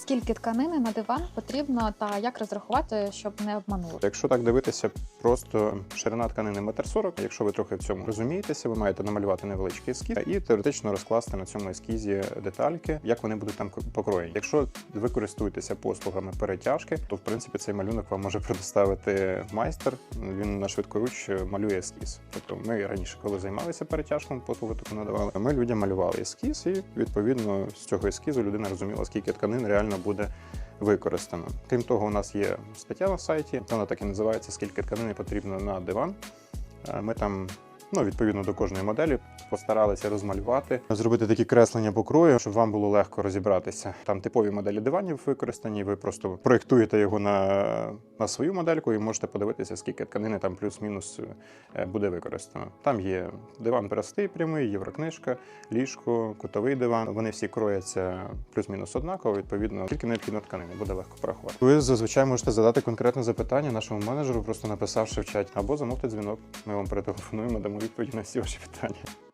Скільки тканини на диван потрібно та як розрахувати, щоб не обманули? Якщо так дивитися, просто ширина тканини 1,40 м. Якщо ви трохи в цьому розумієтеся, ви маєте намалювати невеличкий ескіз і теоретично розкласти на цьому ескізі детальки, як вони будуть там покроєні. Якщо ви користуєтеся послугами перетяжки, то в принципі цей малюнок вам може предоставити майстер. Він на швидкоруч малює ескіз. Тобто, ми раніше, коли займалися перетяжком, послуги таку надавали. Ми людям малювали ескіз, і відповідно з цього ескізу людина розуміла, скільки тканин реально буде використано. Крім того, у нас є стаття на сайті, вона так і називається Скільки тканини потрібно на диван. Е, Ми там. Ну, відповідно до кожної моделі постаралися розмалювати, зробити такі креслення по крою, щоб вам було легко розібратися. Там типові моделі диванів використані. Ви просто проєктуєте його на, на свою модельку і можете подивитися, скільки тканини там плюс-мінус е, буде використано. Там є диван простий, прямий, єврокнижка, ліжко, кутовий диван. Вони всі крояться плюс-мінус однаково. Відповідно, скільки необхідно тканини, буде легко порахувати. Ви зазвичай можете задати конкретне запитання нашому менеджеру, просто написавши в чаті, або замовте дзвінок. Ми вам перетелефонуємо, дамо відповіді на всі ваші питання.